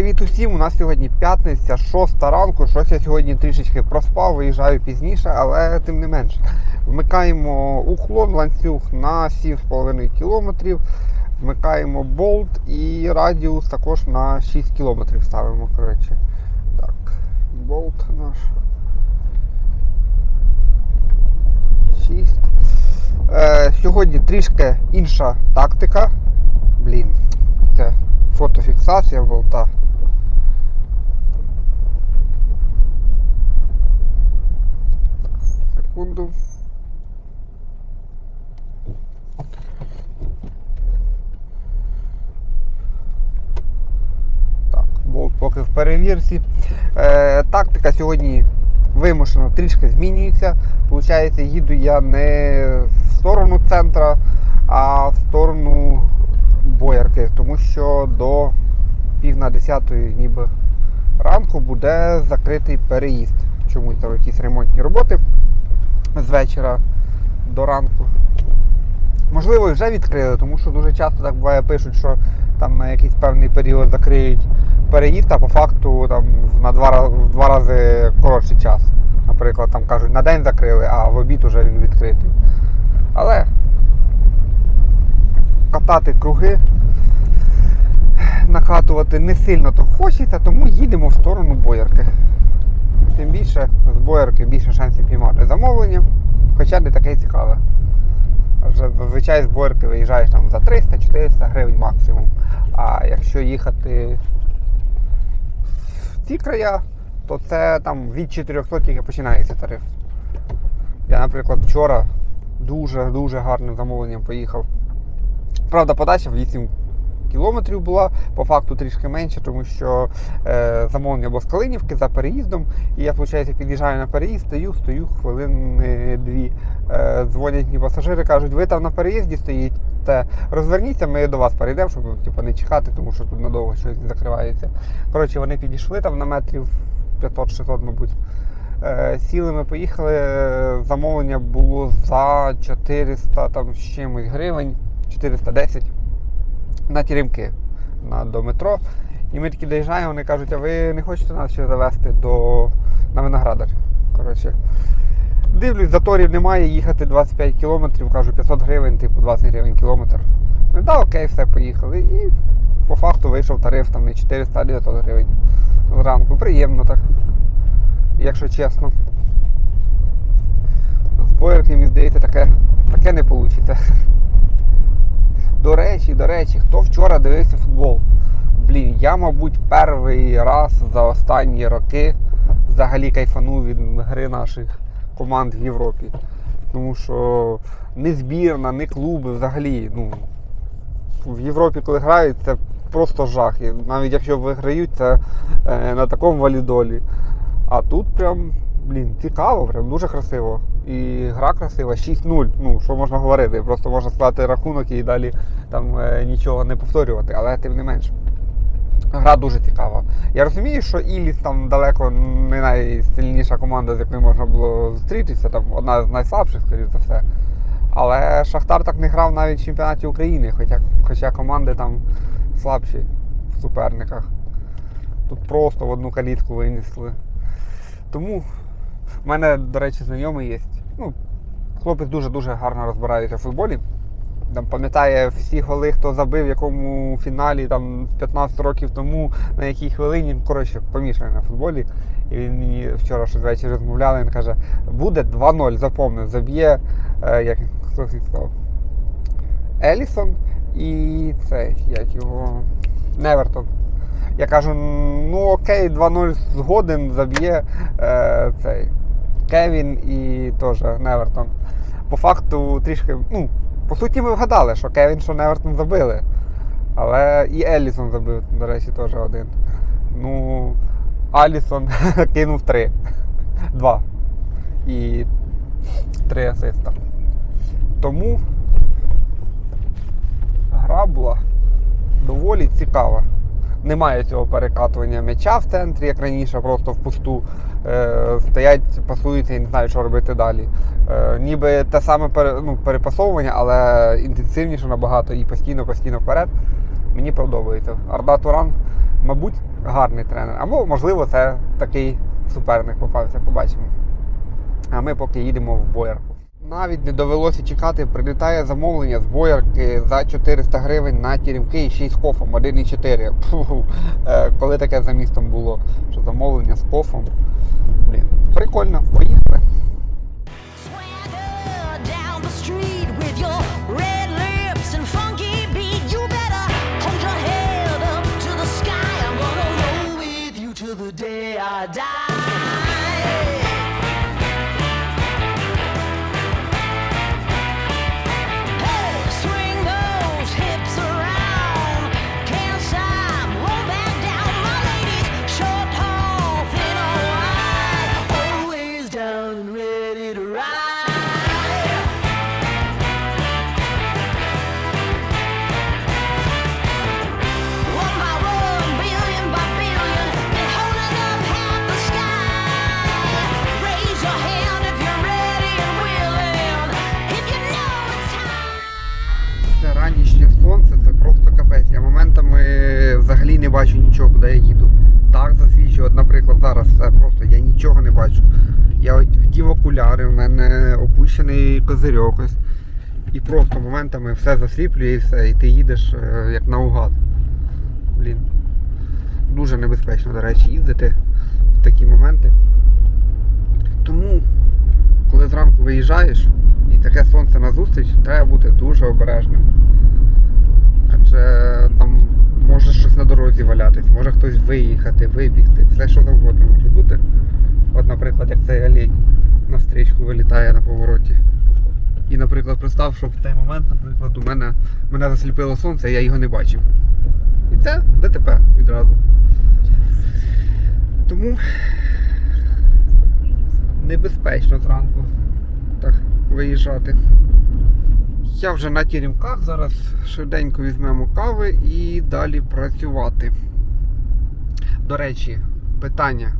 Привіт усім! У нас сьогодні п'ятниця, 6 ранку. Щось я сьогодні трішечки проспав, виїжджаю пізніше, але тим не менш. Вмикаємо уклон, ланцюг на 7,5 км. Вмикаємо болт і радіус також на 6 км ставимо. Коротше. Так, болт наш. 6. Е, сьогодні трішки інша тактика. Блін, це фотофіксація болта. Секунду. Так, болт поки в перевірці. Е, тактика сьогодні вимушено трішки змінюється. Получається, їду я не в сторону центра, а в сторону боярки, тому що до пів на десятої ніби ранку буде закритий переїзд. Чомусь там якісь ремонтні роботи з вечора до ранку. Можливо, і вже відкрили, тому що дуже часто так буває пишуть, що там на якийсь певний період закриють переїзд, а по факту там на два, в два рази коротший час. Наприклад, там кажуть, на день закрили, а в обід уже він відкритий. Але катати круги, накатувати не сильно то хочеться, тому їдемо в сторону боярки. Тим більше з більше шансів піймати замовлення, хоча не таке цікаве. Зазвичай з виїжджаєш там за 300-400 гривень максимум. А якщо їхати в ці края, то це там від 400 тільки починається тариф. Я, наприклад, вчора дуже-дуже гарним замовленням поїхав. Правда, подача в 8 кілометрів була, по факту трішки менше, тому що е, замовлення було з Калинівки за переїздом. І я, виходить, під'їжджаю на переїзд, стою, стою хвилини дві. Е, дзвонять мені пасажири, кажуть, ви там на переїзді стоїте, розверніться, ми до вас перейдемо, щоб типу, не чекати, тому що тут надовго щось закривається. Коротше, вони підійшли там на метрів 500-600, мабуть. Е, Сіли ми поїхали, е, замовлення було за 400 там, з чимось гривень, 410 на Теремки на, до метро. І ми такі доїжджаємо, вони кажуть, а ви не хочете нас ще завести до, на виноградар. Коротше, дивлюсь, заторів немає, їхати 25 кілометрів, кажу 500 гривень, типу 20 гривень кілометр. Ну, да, окей, все, поїхали. І по факту вийшов тариф там не 400, а 900 гривень зранку. Приємно так, якщо чесно. З боярки, мені здається, таке, таке не вийде. До речі, до речі, хто вчора дивився футбол? Блін, я, мабуть, перший раз за останні роки взагалі кайфанув від гри наших команд в Європі. Тому що не збірна, не клуби взагалі. Ну, в Європі, коли грають, це просто жах. І навіть якщо виграють, це е, на такому валідолі. А тут прям, блін, цікаво, прям дуже красиво. І гра красива, 6-0. Ну, що можна говорити? Просто можна сказати рахунок і далі там е, нічого не повторювати, але тим не менш. Гра дуже цікава. Я розумію, що Іліс там далеко не найсильніша команда, з якою можна було зустрітися, там одна з найслабших, скоріш за все. Але Шахтар так не грав навіть в чемпіонаті України, хоча, хоча команди там слабші в суперниках. Тут просто в одну калітку винесли. Тому в мене, до речі, знайомий є. Ну, хлопець дуже-дуже гарно розбирається в футболі. Там пам'ятає всі голи, хто забив, в якому фіналі там 15 років тому, на якій хвилині. Коротше, помішаний на футболі. І він мені вчора щось ввечері розмовляли, він каже, буде 2-0, запомнив, заб'є, е, як хто це сказав, Елісон і цей, як його, Невертон. Я кажу, ну окей, 2-0 згоден, заб'є е, цей Кевін і теж Невертон. По факту трішки, ну, по суті, ми вгадали, що Кевін, що Невертон забили. Але і Елісон забив, до речі, теж один. Ну, Алісон кинув три. Два. І три асиста. Тому гра була доволі цікава. Немає цього перекатування м'яча в центрі, як раніше, просто впусту. Е, стоять, пасуються і не знають, що робити далі. Е, ніби те саме ну, перепасовування, але інтенсивніше набагато і постійно-постійно вперед. Мені подобається. Арда Туран, мабуть, гарний тренер. Або, можливо, це такий суперник попався, побачимо. А ми поки їдемо в боярку. Навіть не довелося чекати, прилітає замовлення з боярки за 400 гривень на тірімки і ще й з кофом 1,4. Е, коли таке за містом було, що замовлення з кофом. Блін, прикольно, поїхали. Зараз це просто я нічого не бачу. Я от вдів окуляри, в мене опущений козирьок ось. І просто моментами все засліплює і все, і ти їдеш е, як наугад. Блін. Дуже небезпечно, до речі, їздити в такі моменти. Тому, коли зранку виїжджаєш і таке сонце назустріч, треба бути дуже обережним. Адже там може щось на дорозі валятись, може хтось виїхати, вибігти, все що завгодно може бути. От, наприклад, як цей олень на стрічку вилітає на повороті. І, наприклад, представ, що в той момент, наприклад, у мене мене засліпило сонце, я його не бачив. І це ДТП відразу. Тому небезпечно зранку так виїжджати. Я вже на тірімках, зараз швиденько візьмемо кави і далі працювати. До речі, питання.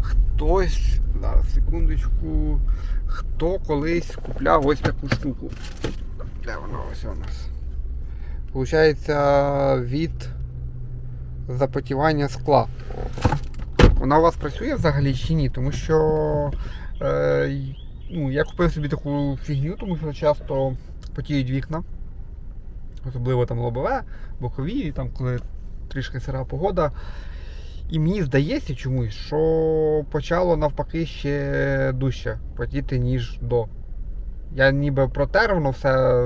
Хтось, зараз секундочку, хто колись купляв ось таку штуку. Де вона ось у нас? Получається від запотівання скла. Вона у вас працює взагалі чи ні? Тому що е, ну, я купив собі таку фігню, тому що часто потіють вікна. Особливо там лобове, бокові, там коли трішки сира погода. І мені здається чомусь, що почало навпаки ще дужче потіти, ніж до. Я ніби протер, воно все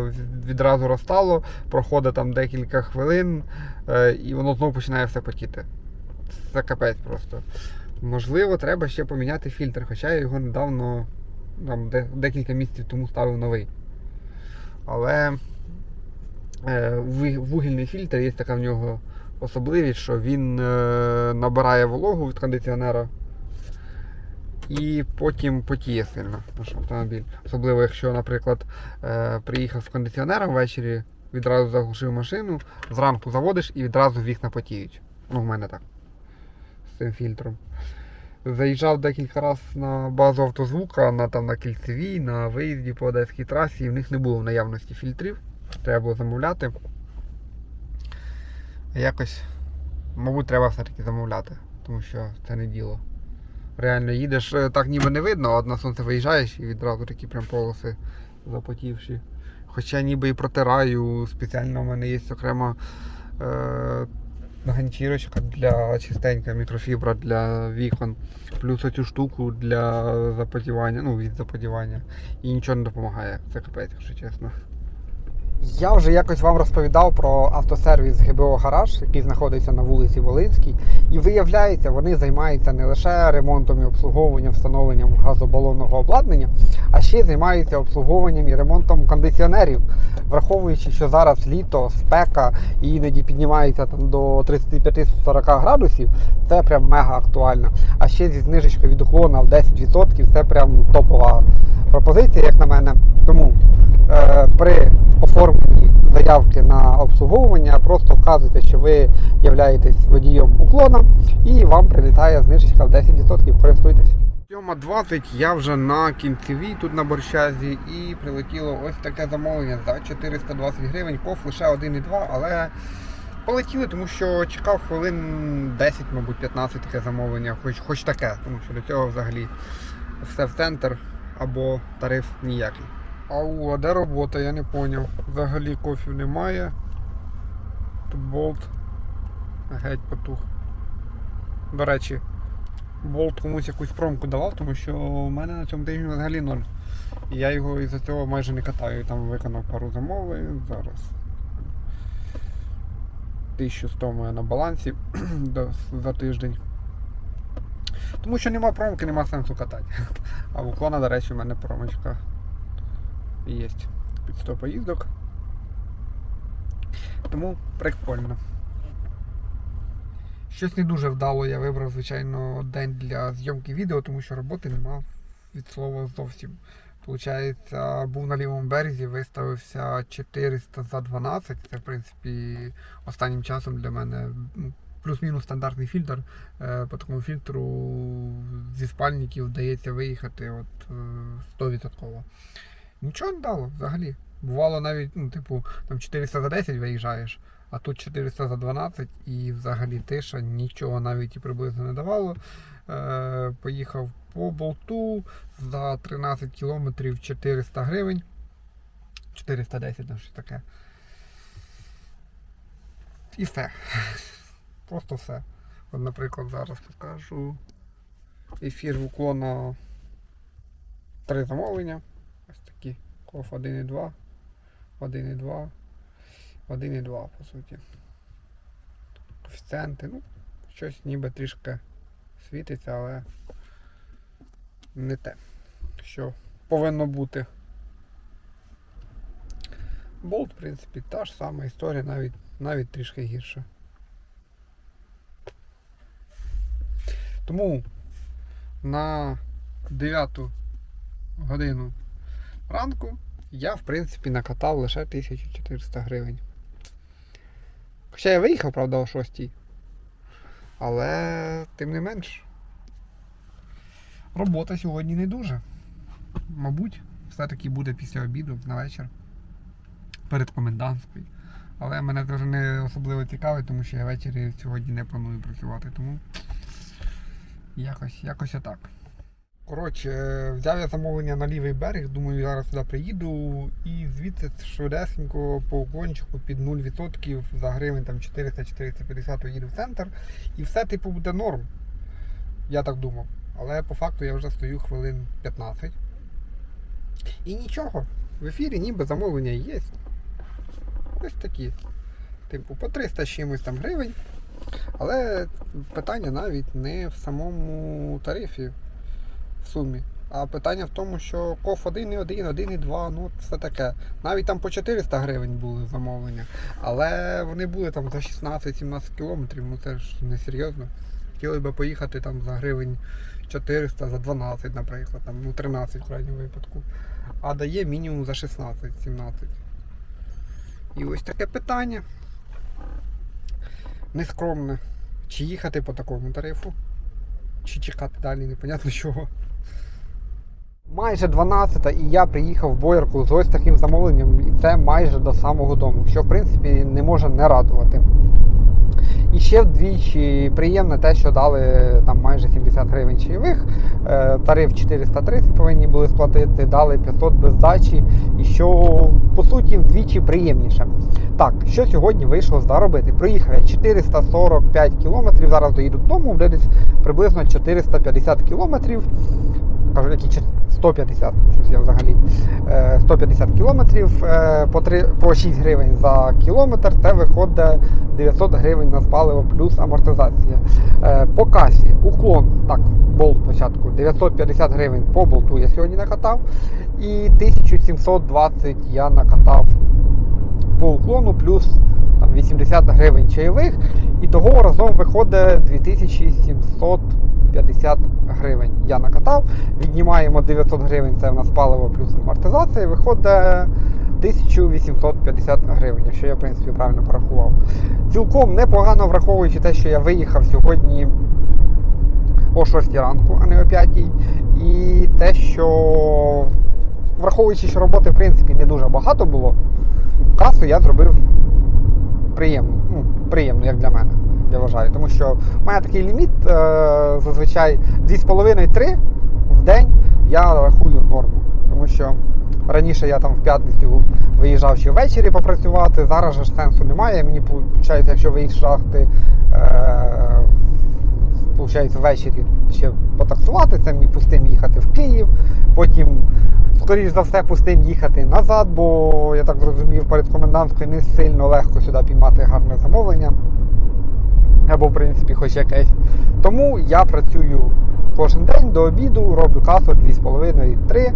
відразу розстало, проходить там декілька хвилин, е, і воно знову починає все потіти. Це капець просто. Можливо, треба ще поміняти фільтр, хоча я його недавно, там, декілька місяців тому ставив новий. Але е, вугільний фільтр є така в нього особливість, що він е, набирає вологу від кондиціонера і потім потіє сильно наш автомобіль. Особливо, якщо, наприклад, е, приїхав з кондиціонером ввечері, відразу заглушив машину, зранку заводиш і відразу вікна потіють. Ну, в мене так. З цим фільтром. Заїжджав декілька разів на базу автозвука, на, там, на кільцевій, на виїзді по одеській трасі, і в них не було в наявності фільтрів. Треба було замовляти. Якось, мабуть, треба все-таки замовляти, тому що це не діло. Реально їдеш, е, так ніби не видно, а на сонце виїжджаєш і відразу такі прям полоси запотівші. Хоча ніби і протираю, спеціально в мене є окрема е, ганчірочка для чистенька мікрофібра для вікон. Плюс оцю штуку для заподівання, ну від заподівання. І нічого не допомагає. Це капець, якщо чесно. Я вже якось вам розповідав про автосервіс ГБО Гараж, який знаходиться на вулиці Волинській. І виявляється, вони займаються не лише ремонтом і обслуговуванням, встановленням газобалонного обладнання, а ще займаються обслуговуванням і ремонтом кондиціонерів, враховуючи, що зараз літо, спека і іноді піднімається там до 35-40 градусів, це прям мега актуально. А ще зі знижечкою від уклона в 10% це прям топова пропозиція, як на мене. Тому е, при оформленні заявки на обслуговування просто вказуйте, що ви являєтесь водієм уклона і вам прилітає знижечка в 10%. Користуйтесь. 7.20 я вже на кінцевій тут на борщазі і прилетіло ось таке замовлення за 420 гривень. Коф лише 1,2, але Полетіли, тому що чекав хвилин 10, мабуть, 15 таке замовлення, хоч, хоч таке, тому що до цього взагалі все в центр або тариф ніякий. Ау, а де робота, я не поняв. Взагалі кофів немає. Тут болт. Геть потух. До речі, болт комусь якусь промку давав, тому що у мене на цьому тижні взагалі ноль. І я його із-за цього майже не катаю. Там виконав пару замовлень зараз. 1100 у мене на балансі за тиждень. Тому що нема промки, нема сенсу катати. А в уклона, до речі, у мене промочка є під 100 поїздок. Тому прикольно. Щось не дуже вдало я вибрав, звичайно, день для зйомки відео, тому що роботи нема від слова зовсім. Получається, був на лівому березі, виставився 400 за 12. Це, в принципі, останнім часом для мене ну, плюс-мінус стандартний фільтр. Е, По такому фільтру зі спальників вдається виїхати от, е, 100%. Нічого не дало взагалі. Бувало навіть, ну, типу, там 400 за 10 виїжджаєш, а тут 400 за 12 і взагалі тиша, нічого навіть і приблизно не давало. Е, поїхав по болту за 13 кілометрів 400 гривень. 410 там щось таке. І все. Просто все. От, наприклад, зараз покажу ефір в уклона три замовлення. Ось такі. Коф 1,2, 1,2, 1,2 по суті. Коефіцієнти, ну, щось ніби трішки світиться, але не те, що повинно бути. Болт, в принципі, та ж сама історія, навіть, навіть трішки гірша. Тому на 9 годину ранку я, в принципі, накатав лише 1400 гривень. Хоча я виїхав, правда, о 6. Але тим не менш. Робота сьогодні не дуже. Мабуть, все-таки буде після обіду на вечір. Перед комендантською. Але мене це не особливо цікавить, тому що я ввечері сьогодні не планую працювати. Тому якось, якось отак. Коротше, взяв я замовлення на лівий берег, думаю, зараз сюди приїду і звідси швидесенько по уклончику під 0% за гривень там 400-450 їду в центр. І все типу буде норм. Я так думав. Але по факту я вже стою хвилин 15. І нічого. В ефірі ніби замовлення є. Ось такі. Типу, по 300 з чимось там гривень. Але питання навіть не в самому тарифі в сумі. А питання в тому, що коф 1,1, 1,2, ну все таке. Навіть там по 400 гривень були замовлення. Але вони були там за 16-17 кілометрів, ну це ж не серйозно. Хотіли би поїхати там за гривень 400, за 12, наприклад, там, ну 13 в крайньому випадку. А дає мінімум за 16-17. І ось таке питання. Нескромне. Чи їхати по такому тарифу, чи чекати далі, непонятно чого. Майже 12 і я приїхав в боярку з ось таким замовленням, і це майже до самого дому, що в принципі не може не радувати. І ще вдвічі приємне те, що дали там майже 70 гривень чайових, е, тариф 430 повинні були сплатити, дали 500 без здачі, і що по суті вдвічі приємніше. Так, що сьогодні вийшло заробити? Проїхав я 445 кілометрів, зараз доїду додому, буде десь приблизно 450 кілометрів. Кажу, які 150, щось я взагалі. Е, 150 кілометрів е, по, 3, по 6 гривень за кілометр, це виходить 900 гривень на паливо плюс амортизація. Е, По касі уклон, так, болт спочатку, 950 гривень по болту я сьогодні накатав. І 1720 я накатав по уклону, плюс там, 80 гривень чайових. І того разом виходить 2750 гривень. Я накатав. Віднімаємо 900 гривень, це в нас паливо плюс амортизація, виходить 1850 гривень, якщо я в принципі правильно порахував. Цілком непогано враховуючи те, що я виїхав сьогодні о 6 ранку, а не о 5. І те, що враховуючи, що роботи в принципі не дуже багато було, касу я зробив приємно. Ну, приємно, як для мене. Я вважаю. Тому що в мене такий ліміт е, зазвичай 2,5-3 в день я рахую норму. Тому що раніше я там в п'ятницю виїжджав ще ввечері попрацювати, зараз ж сенсу немає. Мені виходить, якщо виїжджати е, виходить, ввечері ще потаксувати, це мені пустим їхати в Київ, потім, скоріш за все, пустим їхати назад, бо я так зрозумів, перед комендантською не сильно легко сюди піймати гарне замовлення. Або, в принципі, хоч якесь. Тому я працюю кожен день до обіду, роблю касу 2,5-3.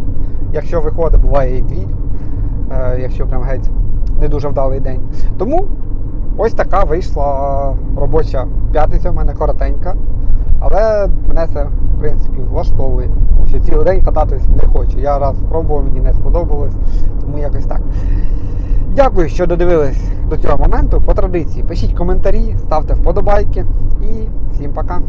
Якщо виходить, буває і 2, е, якщо прям геть не дуже вдалий день. Тому ось така вийшла робоча п'ятниця в мене коротенька. Але мене це, в принципі, влаштовує. Тому що цілий день кататись не хочу. Я раз спробував, мені не сподобалось, тому якось так. Дякую, що додивились до цього моменту. По традиції пишіть коментарі, ставте вподобайки і всім пока.